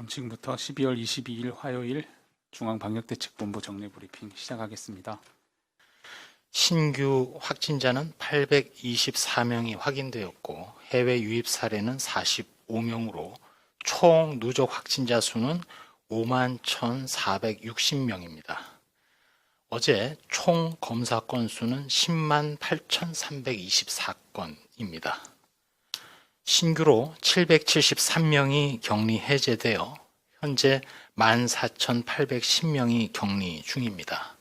그럼 지금부터 12월 22일 화요일 중앙방역대책본부 정례 브리핑 시작하겠습니다. 신규 확진자는 824명이 확인되었고 해외 유입 사례는 45명으로 총 누적 확진자 수는 5만 1,460명입니다. 어제 총 검사 건수는 10만 8,324건입니다. 신규로 773명이 격리 해제되어 현재 14,810명이 격리 중입니다.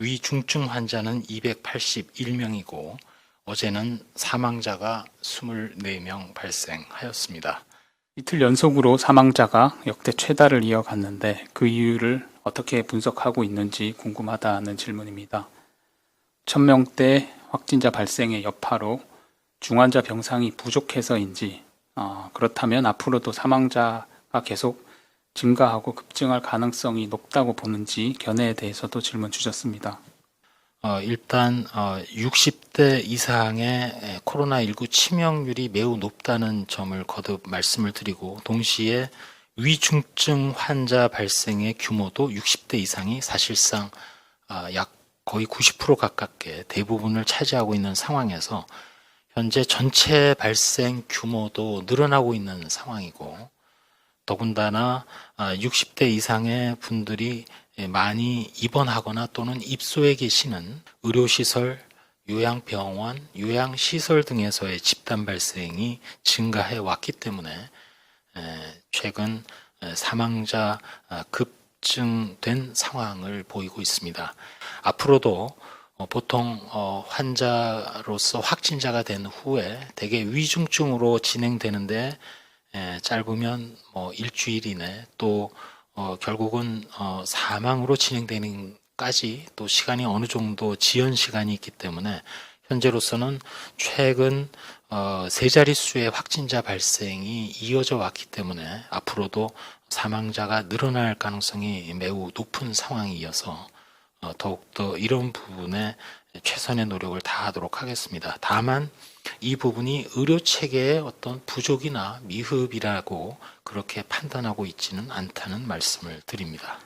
위중증 환자는 281명이고 어제는 사망자가 24명 발생하였습니다. 이틀 연속으로 사망자가 역대 최다를 이어갔는데 그 이유를 어떻게 분석하고 있는지 궁금하다는 질문입니다. 1000명대 확진자 발생의 여파로 중환자 병상이 부족해서인지 어, 그렇다면 앞으로도 사망자가 계속 증가하고 급증할 가능성이 높다고 보는지 견해에 대해서도 질문 주셨습니다. 어, 일단 어, 60대 이상의 코로나19 치명률이 매우 높다는 점을 거듭 말씀을 드리고 동시에 위중증 환자 발생의 규모도 60대 이상이 사실상 아, 약 거의 90% 가깝게 대부분을 차지하고 있는 상황에서 현재 전체 발생 규모도 늘어나고 있는 상황이고 더군다나 아, 60대 이상의 분들이 많이 입원하거나 또는 입소해 계시는 의료시설, 요양병원, 요양시설 등에서의 집단 발생이 증가해 왔기 때문에 에, 최근 에, 사망자 아, 급증된 상황을 보이고 있습니다. 앞으로도 어, 보통 어, 환자로서 확진자가 된 후에 대개 위중증으로 진행되는데 에, 짧으면 뭐 일주일 이내 또 어, 결국은 어, 사망으로 진행되는 까지 또 시간이 어느 정도 지연 시간이 있기 때문에 현재로서는 최근 어, 세 자릿수의 확진자 발생이 이어져 왔기 때문에 앞으로도 사망자가 늘어날 가능성이 매우 높은 상황이어서 어, 더욱더 이런 부분에 최선의 노력을 다하도록 하겠습니다. 다만 이 부분이 의료 체계의 어떤 부족이나 미흡이라고 그렇게 판단하고 있지는 않다는 말씀을 드립니다.